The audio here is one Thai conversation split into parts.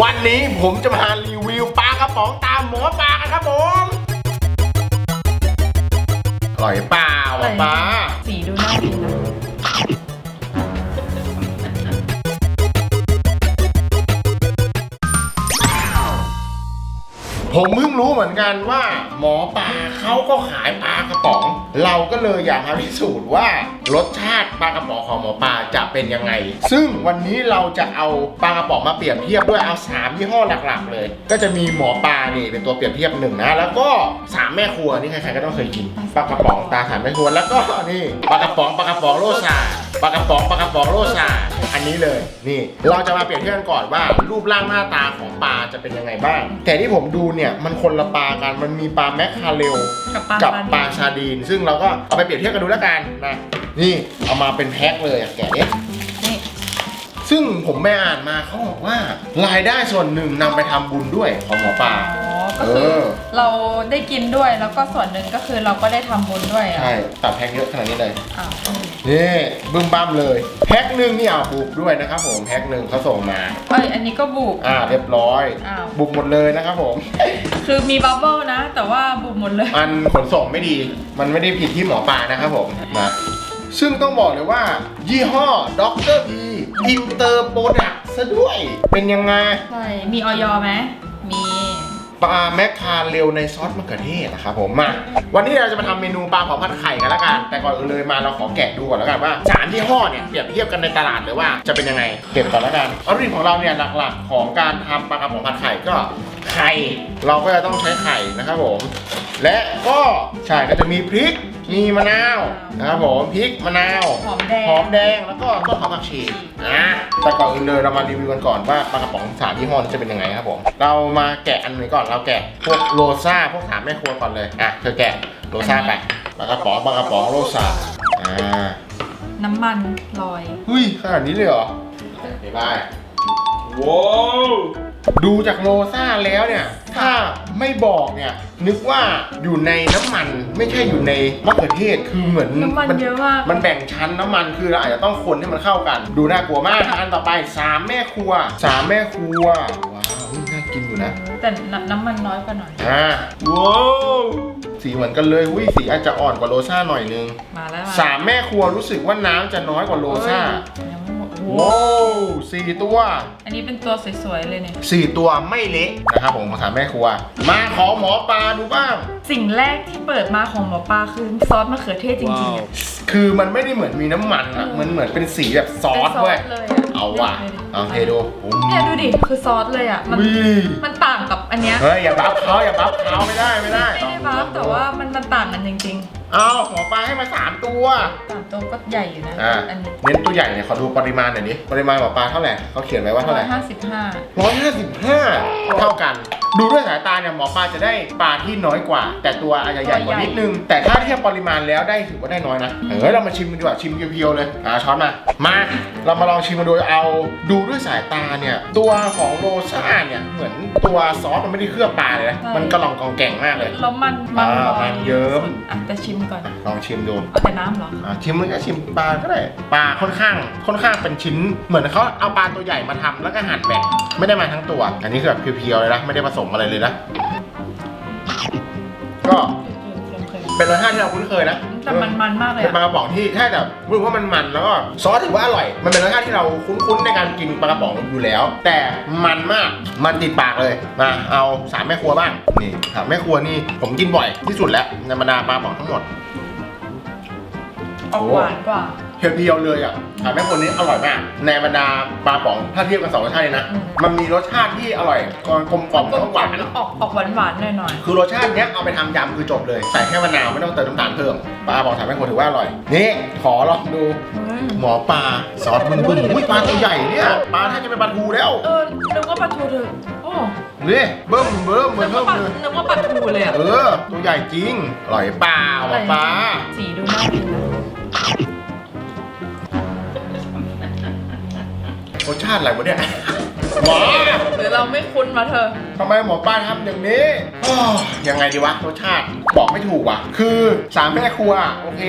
วันนี้ผมจะมารีวิวปลากระป๋องตามหมอปลากันครับผม อร่อยเปล่าหมอปลาสี ผมเพิ่งรู้เหมือนกันว่า หมอปลาเขาก็ขายปลากระป๋อง เราก็เลยอยากมาพิสูจน์ว่ารสชาติปลากระป๋องของหมอปลาจะเป็นยังไง ซึ่งวันนี้เราจะเอาปลากระป๋องมาเปรียบเทียบด้วยเอาสามยี่ห้อหลักๆ เลย ก็จะมีหมอปลานี่เป็นตัวเปรียบเทียบหนึ่งนะแล้วก็สามแม่ครัวนี่ใครๆก็ต้องเคยกินปลากระป๋องตาสามแม่ครัวแล้วก็นี่ปลากระป๋องปลากระป๋องโลซาปลากระป๋องปลากระป๋องโลซา อันนี้เลยนี่เราจะมาเปรียบเทียบกันก่อนว่า รูปร่างหน้าตาของปลาจะเป็นยังไงบ้าง แต่ที่ผมดูเนี่ยมันคนละปลากันมันมีปลาแมคคาเรลกับปลากับซาดินปลาซาดีน ซึ่งเราก็เอาไปเปรียบเทียบกันดูแล้วกันนะนี่เอามาเป็นแพ็คเลยอะแกะเนี่ยนี่ซึ่งผมไปอ่านมาเขาบอกว่า รายได้ส่วนหนึ่งนำไปทำบุญด้วยของหมอปลาอ๋อ ก็คือเออ เราได้กินด้วยแล้วก็ส่วนหนึ่งก็คือเราก็ได้ทำบุญด้วยอะใช่ตัดแพ็คเยอะขนาดนี้เลยอ้าวนี่บึ้มบ้ามเลย แพ็คหนึ่งนี่เอาบุกด้วยนะครับผมแพ็คหนึ่งเขาส่งมา เอ้ยอันนี้ก็บุก อ่าเรียบร้อยอ้าว บุกหมดเลยนะครับผม คือมีบับเบิ้ลนะ แต่ว่าบุกหมดเลย มันขนส่งไม่ดี มันไม่ได้ผิดที่หมอปลานะครับผมนะซึ่งต้องบอกเลยว่า ยี่ห้อด็อกเตอร์พีอินเตอร์โปรดักต์ซะด้วย เป็นยังไง ใช่ มีออยไหม มี ปลาแมคคาเรลในซอสมะเขือเทศนะครับผมมาวันนี้เราจะมาทำเมนูปลาเผาผัดไข่กันละกัน แต่ก่อนอื่นเลยมาเราขอแกะดูก่อนละกันว่าสามยี่ห้อเนี่ยเปรียบเทียบกันในตลาดเลยว่าจะเป็นยังไงเก็บก่อนละกันวัตถุดิบของเราเนี่ยหลักๆ ของการทำปลากระป๋องผัดไข่ก็ไข่เราก็จะต้องใช้ไข่นะครับผม และก็ใช่ก็จะมีพริก มีมะนาวนะครับผมพริกมะนาวหอมแดง หอมแดงแล้วก็ต้นหอมผักชีนะแต่ก่อนอื่นเลยเรามารีวิวกันก่อนว่าปลากระป๋องสามยี่ห้อนี้จะเป็นยังไงครับผมเรามาแกะอันนี้ก่อนเราแกะพวกโรซ่าพวกสามแม่ครัวก่อนเลยอะเธอแกะโรซ่าไปปลากระป๋องปลากระป๋องโรซ่าอ่าน้ำมันลอยเฮ้ยขนาดนี้เลยเหรอไปบายว้าว ดูจากโรซ่าแล้วเนี่ย ถ้าไม่บอกเนี่ย นึกว่าอยู่ในน้ำมันไม่ใช่อยู่ในมะเขือเทศคือเหมือนน้ำมันเยอะมาก มันแบ่งชั้นน้ำมันคือเราอาจจะต้องคนให้มันเข้ากัน ดูน่ากลัวมากอันต่อไปสามแม่ครัวสามแม่ครัวว้าวเฮ้ยน่ากินอยู่นะแต่น้ำน้ำมันน้อยกว่าหน่อย อ่าว้าวสีเหมือนกันเลยอุ้ยสีอาจจะอ่อนกว่าโรซ่าหน่อยนึงมาแล้วสามแม่ครัวรู้สึกว่าน้ำจะน้อยกว่าโรซ่าเอ้ยยังไม่หมดโอ้โห ว้าวสี่ตัวอันนี้เป็นตัวสวยๆเลยเนี่ย สี่ตัวไม่เละนะครับผมของสามแม่ครัว มาขอหมอปลาดูบ้าง สิ่งแรกที่เปิดมาของหมอปลาคือซอสมะเขือเทศจริงๆอะ คือมันไม่ได้เหมือนมีน้ำมันอะเออมันเหมือนเป็นสีแบบซอสเป็นเว้ยเลยอะเอาว่ะเอาเทดูอืมเนี่ยดูดิ คือซอสเลยอะ มันอุ้ยมันต่างกับอันเนี้ย เฮ้ยอย่าบัฟเขาอย่าบัฟเขาไม่ได้ไม่ได้ไม่ได้บัฟแต่ว่ามันมันต่างกันจริง เอาหมอปลาให้มาสามตัวๆต่างตัวก็ใหญ่อยู่นะอ่า อันนี้เน้นตัวใหญ่เนี่ยขอดูปริมาณหน่อยดิปริมาณหมอปลาเท่าไหร่เขาเขียนไว้ว่าเท่าไหร่ห้าสิบห้าร้อยห้าสิบห้าเท่ากัน ดูด้วยสายตาเนี่ยหมอปลาจะได้ปลาที่น้อยกว่า แต่ตัวอาจจะใหญ่กว่านิดนึง แต่ถ้าเทียบปริมาณแล้วได้ถือว่าได้น้อยนะเฮ้ยเรามาชิมกันดีกว่าชิมเพียวๆเลยอ่าช้อนมามาเรามาลองชิมกันโดยเอาดูด้วยสายตาเนี่ยตัวของโรซ่าเนี่ยเหมือนตัวซอสมันไม่ได้เคลือบปลาเลยนะมันกระหล่องกองแก่งมากเลย แล้วมันมันอ่าลอยมันเยิ้ม สุดอะแต่ชิมก่อนลองชิมดูเอาแต่น้ำเหรอ อะชิมมันก็ชิมปลาก็ได้ปลาค่อนข้าง ค่อนข้างเป็นชิ้น เหมือนเขาเอาปลาตัวใหญ่มาทำแล้วก็หั่นแบ่งไม่ได้มาทั้งตัว อันนี้คือแบบเพียวๆเลยนะไม่ได้ผสมอะไรเลยนะก็ เค็มเป็นรสชาติที่เราคุ้นเคยนะๆแต่มันมันมากเลยเป็นปลาอะกระป๋องที่ถ้าแต่รู้สึกว่ามันมันแล้วก็ซอสถือว่าอร่อย มันเป็นรสชาติที่เราคุ้นๆในการกินปลากระป๋องอยู่แล้ว แต่มันมากมันติดปากเลยมาเอาสามแม่ครัวบ้างนี่สามแม่ครัวนี่ผมกินบ่อยที่สุดแล้วในบรรดาปลากระป๋องทั้งหมด ออกหวานกว่า เพียวๆเลยอะถามแม่คนนี้อร่อยมาก ในบรรดาปลาป๋องถ้าเทียบกันสองรสชาติเลยนะอืมมันมีรสชาติที่อร่อยกลมกล่อมแล้วก็หวานออกออกหวานหวานๆหน่อยคือรสชาติเนี้ยเอาไปทำยำคือจบเลย ใส่แค่มะนาวไม่ต้องเติมน้ำตาลเพิ่มปลาบอกถามแม่คนถือว่าอร่อย นี่ขอลองดู ๆอืมหมอปลาซอสบึ้งบึ้งอุ้ยปลาตัวใหญ่เนี่ยปลาแทบจะเป็นปลาทูแล้วเออนึกว่าปลาทูเถอะโอ้นี่เบิ่มเบิ่มเหมืนึอนกเบิ่ว่ามปลาเลย นึกว่าปลาทูเลยอะ เออ ตัวใหญ่จริง อร่อยเปล่าหมอปลาสีดูน่าาติอะไรวะเนี่ยหมอหรือเราเราไม่คุ้นมาเธอ ทำไมหมอป้าทำอย่างนี้อ้อยังไงดีวะรสชาติบอกไม่ถูกว่ะ คือสามแม่ครัวโอเค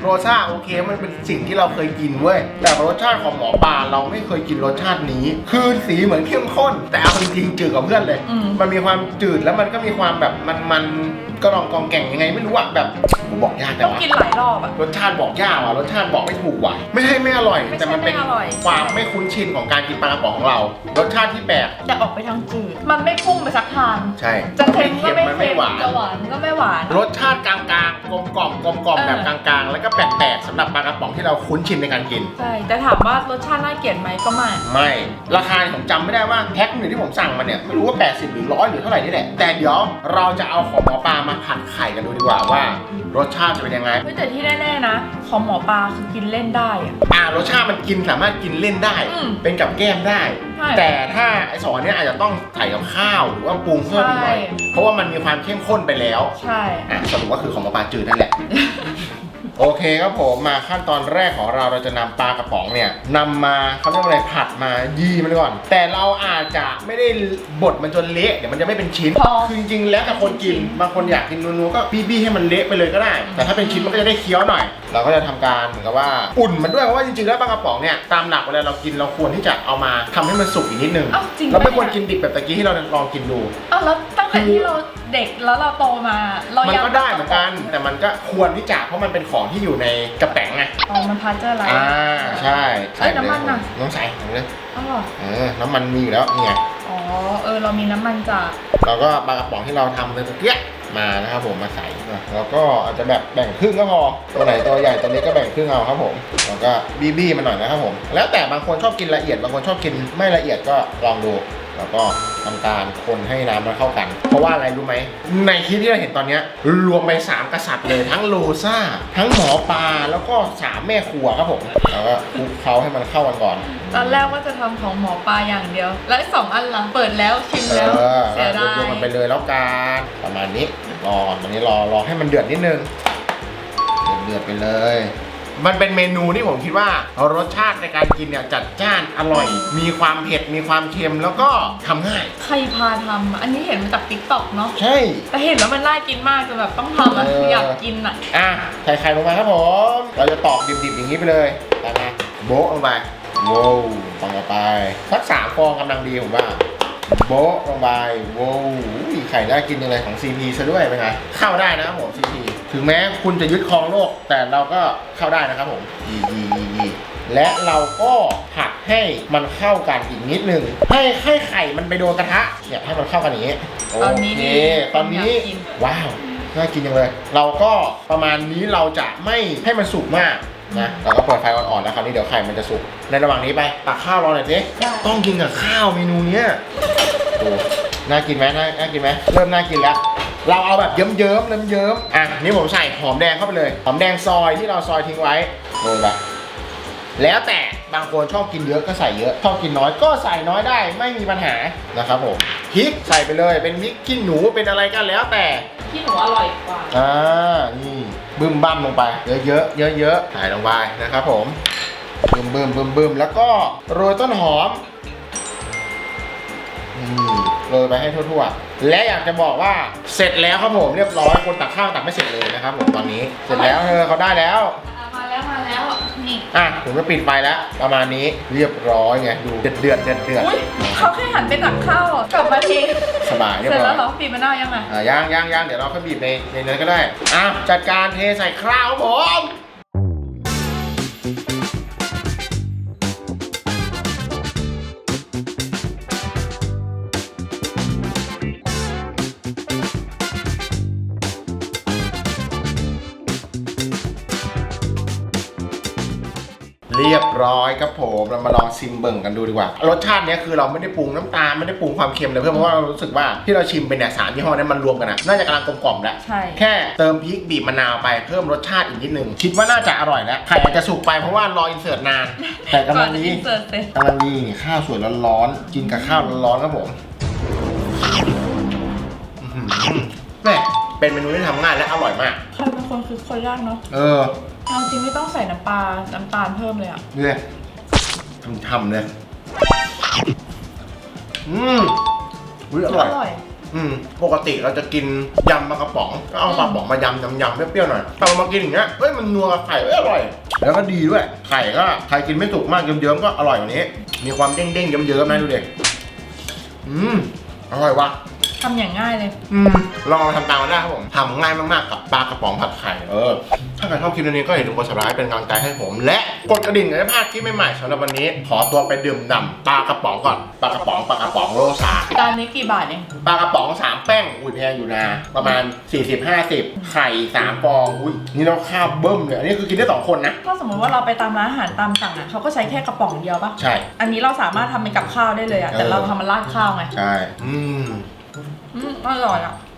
โรซ่าโอเคมันเป็นสิ่งที่เราเคยกินเว้ย แต่รสชาติของหมอปลาเราไม่เคยกินรสชาตินี้ คือสีเหมือนเข้มข้น แต่เอาจริงๆจืดกับเพื่อนเลย อืม มันมีความจืดแล้วมันก็มีความแบบมันมันๆก็ลองกองแก่งยังไงไม่รู้อะแบบผมบอกยากแต่ต้องว่ากินหลายรอบอะ รสชาติบอกยากว่ะรสชาติบอกไม่ถูกว่ะไม่ใช่ไม่อร่อย ไม่ใช่แต่มันเป็นไม่อร่อย ความไม่คุ้นชินของการกินปลากระป๋องของเรา รสชาติที่แปลกจะออกไปทางจืด มันไม่พุ่งไปสักทาง ใช่จะเค็มก็ไม่มันเค็ไม่มหวาน จะหวานก็ไม่หวาน รสชาติกลางๆกลมกล่อมกลมกล่อมเออ แบบกลางๆ แล้วก็แปลกๆสำหรับปลากระป๋องที่เราคุ้นชินในการกิน ใช่ แต่ถามว่ารสชาติน่าเกลียดไหมก็ไม่ ไม่ราคาผมจำไม่ได้ว่าแพ็คหนึ่งที่ผมสั่งมาเนี่ยไม่รู้ว่า 80 หรือร้อยหรือเท่าไหร่นี่แหละแต่เดี๋ยวเราจะเอาของหมอปลามาผัดไข่กันดูดีกว่าว่ารสชาติจะเป็นยังไง เฮ้ยแต่ที่แน่ๆนะ ของหมอปลาคือกินเล่นได้อะ อ่ารสชาติมันกินสามารถกินเล่นได้ อืมเป็นกับแก้มได้ ใช่แต่ถ้าไอสองอันเนี้ยอาจจะต้องใส่กับข้าวหรือว่าปรุงเพิ่มอีกหน่อย ใช่ เพราะว่ามันมีความเข้มข้นไปแล้ว ใช่ อะสรุปว่าคือของหมอปลาจืดนั่นแหละ โอเคครับผมมาขั้นตอนแรกของเราเราจะนำปลากระป๋องเนี่ยนำมาเขาเรียกว่าอะไรผัดมายีมันก่อน แต่เราอาจจะไม่ได้บดมันจนเละเดี๋ยวมันจะไม่เป็นชิ้นพอคือจริงๆแล้วแต่คนกินบางคนอยากกินนัวๆก็บี้ๆให้มันเละไปเลยก็ได้ แต่ถ้าเป็นชิ้นมันก็จะได้เคี้ยวหน่อย เราก็จะทำการเหมือนกับว่าอุ่นมันด้วยเพราะว่าจริงๆแล้วปลากระป๋องเนี่ยตามหลักเวลาเรากินเราควรที่จะเอามาทำให้มันสุกอีกนิดนึงอ้าวจริงเราไม่ปะควรเนี่ยกินดิบแบบตะกี้ที่เราลองกินดูอ้าวแล้วตั้งแต่ที่เรา เด็กแล้วเราโตมา เรามันยังก็ได้เหมือนกัน แต่มันก็ควรที่จะเพราะมันเป็นของที่อยู่ในกระแป๋งไงอ๋อมันพาเจอร์ไร อ่าใช่เอ้ยน้ำมันน่ะ น้องใส่ใส่เลยอ๋อเหรอเออน้ำมันมีอยู่แล้วนี่ไงอ๋อเออเรามีน้ำมันจากเราก็ปลากระป๋องที่เราทำเลยตะเกียบมานะครับผมมาใส่นะแล้วก็อาจจะแบบแบ่งครึ่งก็พอตัวไหนตัวใหญ่ตัวนี้ก็แบ่งครึ่งเอาครับผมแล้วก็บีบี้มันหน่อยนะครับผม แล้วแต่บางคนชอบกินละเอียดบางคนชอบกินไม่ละเอียดก็ลองดู แล้วก็ทำการคนให้น้ำมันเข้ากัน เพราะว่าอะไรรู้ไหม ในคลิปที่เราเห็นตอนเนี้ยรวมไปสามกษัตริย์เลยทั้งโลซ่า ทั้งหมอปลาแล้วก็สามแม่ครัวครับผมแล้วก็คลุกเคล้าให้มันเข้ากันก่อน ตอนแรกว่าจะทำของหมอปลาอย่างเดียว แล้วไอ้สองอันหลังเปิดแล้วชิมเอแล้วอเสียดายรวมๆมันไปเลยแล้วกันประมาณนี้รอตอนนี้รอรอให้มันเดือดนิดนึงเดือดๆไปเลย มันเป็นเมนูที่ผมคิดว่ารสชาติในการกินเนี่ยจัดจ้านอร่อย มีความเผ็ดมีความเค็มแล้วก็ทำง่าย ใครพาทำอะอันนี้เห็นมาจากติ๊กต็อกเนาะ ใช่ แต่เห็นแล้วมันน่ากินมากจนแบบต้องทำอะเออออยากกินอะ อะใส่ไข่ลงมาครับผม เราจะตอกดิบๆอย่างนี้ไปเลยตามมาโบ๊ะลงไปโว้วตอกลงไปสักสามฟองกำลังดีผมว่า โบ๊ะลงไปโว้วอุ้ยไข่น่ากินจังเลยของ CP ซะด้วยเป็นไงเข้าได้นะครับผม CP ถึงแม้คุณจะยึดครองโลก แต่เราก็เข้าได้นะครับผมยียียียีและเราก็ผัดให้มันเข้ากันอีกนิดนึงให้ให้ไข่มันไปโดนกระทะเนี่ยให้มันเข้ากันอย่างนี้ตอนนี้โเคนี่ตอนนี้อยากกิน ว้าวน่ากินจังเลย เราก็ประมาณนี้เราจะไม่ให้มันสุกมากนะเราก็เปิดไฟอ่อนๆแล้วคราวนี้เดี๋ยวไข่มันจะสุกในระหว่างนี้ไปตักข้าวรอหน่อยสิได้ ต้องกินกับข้าวเมนูเนี้ยโอ้น่ากินไหมน่าน่ากินไหมเริ่มน่ากินแล้ว เราเอาแบบเยิ้มๆเยิ้มเยิ้มๆอะนี่ผมใส่หอมแดงเข้าไปเลย หอมแดงซอยที่เราซอยทิ้งไว้โรยไปแล้วแต่บางคนชอบกินเยอะก็ใส่เยอะ ชอบกินน้อยก็ใส่น้อยได้ไม่มีปัญหานะครับผมพริกใส่ไปเลยเป็นพริกขี้หนูเป็นอะไรก็แล้วแต่ที่หนูอร่อยกว่าอ่านี่บึ้มบั้มลงไป เยอะๆเยอะๆใส่ลงไปนะครับผมบึ้มบึ้มบึ้มบึ้มแล้วก็โรยต้นหอมนี่ โรยไปให้ทั่วๆ และอยากจะบอกว่าเสร็จแล้วครับผมเรียบร้อยคนตักข้าวตักไม่เสร็จเลยนะครับผมตอนนี้เสร็จแล้วเธอเขาได้แล้วมาแล้วมาแล้วนี่อะผมจะปิดไฟแล้วประมาณนี้เรียบร้อยไงดูเดือดเดือดเดือดเดือดอุ้ยเขาแค่หันไปตักข้าวอะกลับมาทีสบายเรียเสร็จบร้แล้อวยเหรอปีมะนาวยังไงอ่าย่างย่างย่างเดี๋ยวเราค่อยบีบในในเนื้อก็ได้อะจัดการเทใส่ข้าวครับผม รียบร้อยครับผมเรามาลองชิมเบิ่งกันดูดีกว่า รสชาติเนี้ยคือเราไม่ได้ปรุงน้ำตาลไม่ได้ปรุงความเค็มเลยเพื่อนเพราะว่าเรารู้สึกว่าที่เราชิมไปเนี่ยสามยี่ห้อเนี้มันรวมกันอะน่าจะกำลังกลมกล่อมแล้ว ใช่ แค่เติมพริกบีบมะนาวไปเพิ่มรสชาติอีกนิดนึง คิดว่าน่าจะอร่อยแล้วไข่อาจจะสุกไปเพราะว่ารออินเสิร์ตนาน แต่กำลังดีก่อนอินเสิร์ตเสร็จกำลังดีนี่ข้าวสวยร้อนๆกินกับข้าวร้อนๆครับผมอื้อหือแม่เป็นเมนูที่ทำง่ายและอร่อยมากใครเป็น คนคือคนยากเนาะเออเอาจริงไม่ต้องใส่น้ำปลา น้ำตาลเพิ่มเลยอะนี่เลยทำๆเลยอืมอุ้ยออร่อยร่อย อืมปกติเราจะกินยำปลากระป๋องก็เอาปลากระป๋องมายำยำยำเปรี้ยวๆหน่อยแต่เรามากินอย่างเงี้ยเอ้ยมันนัวกับไข่เอ้ยอร่อย แล้วก็ดีด้วย ไข่ก็ใครกินไม่สุกมากเยิ้มๆก็อร่อยกว่านี้ มีความเด้งๆเยิ้มๆนะดูเด็กอืมอร่อยว่ะ ทำอย่างง่ายเลย อืมลองเอาทำตามมาได้ครับผมทำง่ายมากๆกับปลากระป๋องผัดไข่เออถ้าใครชอบคลิปนี้ก็อย่าลืมกด subscribe เป็นกำลังใจให้ผม และกดกระดิ่งจะได้ไม่พลาดคลิปใหม่ๆสำหรับวันนี้ ขอตัวไปดื่มด่ำปลากระป๋องก่อนปลากระป๋องปลากระป๋องโลซาจานนี้กี่บาทเอง ปลากระป๋องสามแป้งอุ้ยแพงอยู่นะประมาณ 40-50 ไข่สามฟองอุ้ยนี่เราข้าวเบิ้มเลยอันนี้คือกินได้สองคนนะ ถ้าสมมติว่าเราไปตามร้านอาหารตามสั่งอะเขาก็ใช้แค่กระป๋องเดียวปะใช่ อันนี้เราสามารถทำเป็นกับข้าวได้เลยอะแต่เออเราทำมันราดข้าวไง ใช่ อืม อืมอร่อยอะ